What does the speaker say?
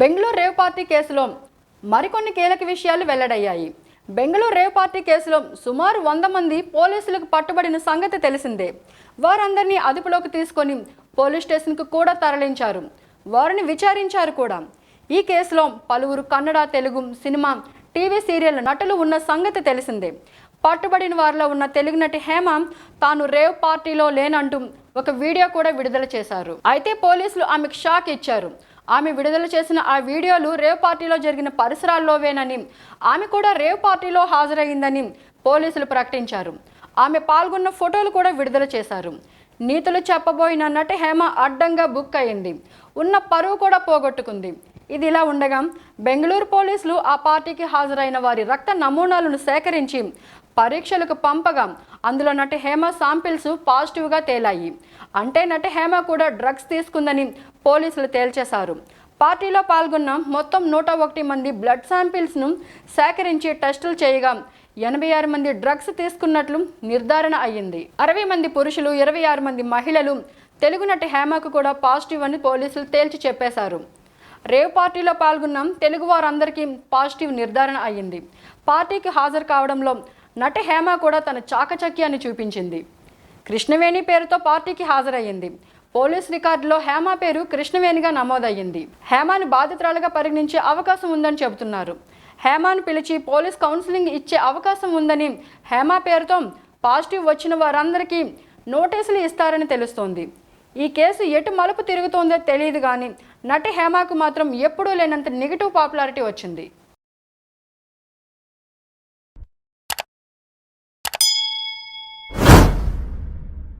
Bengaluru rave party కేసులో మరికొన్ని కీలక విషయాలు వెల్లడయ్యాయి. బెంగళూరు రేవ్ పార్టీ కేసులో సుమారు వంద మంది పోలీసులకు పట్టుబడిన సంగతి తెలిసిందే. వారందరినీ అదుపులోకి తీసుకొని పోలీస్ స్టేషన్కు కూడా తరలించారు. వారిని విచారించారు కూడా. ఈ కేసులో పలువురు Kannada Telugu cinema TV serial నటులు ఉన్న సంగతి తెలిసిందే. పట్టుబడిన వారిలో ఉన్న తెలుగు నటి హేమ తాను రేవ్ పార్టీలో లేనంటూ ఒక వీడియో కూడా విడుదల చేశారు. అయితే పోలీసులు ఆమెకు షాక్ ఇచ్చారు. ఆమె విడుదల చేసిన ఆ వీడియోలు రేవ్ పార్టీలో జరిగిన పరిసరాల్లోవేనని. ఆమె కూడా రేవ్ పార్టీలో హాజరయ్యిందని పోలీసులు ప్రకటించారు. ఆమె పాల్గొన్న ఫోటోలు కూడా విడుదల చేశారు. నీతులు చెప్పబోయిన నటి హేమ అడ్డంగా బుక్ అయింది ఉన్న పరువు కూడా పోగొట్టుకుంది. ఇది ఇలా ఉండగా బెంగళూరు పోలీసులు ఆ పార్టీకి హాజరైన వారి రక్త నమూనాలను సేకరించి పరీక్షలకు పంపగా అందులో నటి హేమ శాంపిల్స్ పాజిటివ్గా తేలాయి. అంటే నటి హేమ కూడా డ్రగ్స్ తీసుకుందని పోలీసులు తేల్చేశారు. పార్టీలో పాల్గొన్న మొత్తం నూట ఒకటి మంది బ్లడ్ శాంపిల్స్ను సేకరించి టెస్టులు చేయగా ఎనభై ఆరు మంది డ్రగ్స్ తీసుకున్నట్లు నిర్ధారణ అయ్యింది. అరవై మంది పురుషులు ఇరవై ఆరు మంది మహిళలు తెలుగు నటి హేమకు కూడా పాజిటివ్ అని పోలీసులు తేల్చి చెప్పేశారు. రేవ్ పార్టీలో పాల్గొన్న తెలుగు వారందరికీ పాజిటివ్ నిర్ధారణ అయ్యింది. పార్టీకి హాజరు కావడంలో నటి హేమ కూడా తన చాకచక్యాన్ని చూపించింది. కృష్ణవేణి పేరుతో పార్టీకి హాజరయ్యింది. పోలీస్ రికార్డులో హేమ పేరు కృష్ణవేణిగా నమోదయ్యింది. హేమాను బాధితురాలుగా పరిగణించే అవకాశం ఉందని చెబుతున్నారు. హేమాను పిలిచి పోలీస్ కౌన్సిలింగ్ ఇచ్చే అవకాశం ఉందని హేమ పేరుతో పాజిటివ్ వచ్చిన వారందరికీ నోటీసులు ఇస్తారని తెలుస్తోంది. ఈ కేసు ఎటు మలుపు తిరుగుతోందో తెలియదు కానీ నటి హేమాకు మాత్రం ఎప్పుడూ లేనంత నెగిటివ్ పాపులారిటీ వచ్చింది.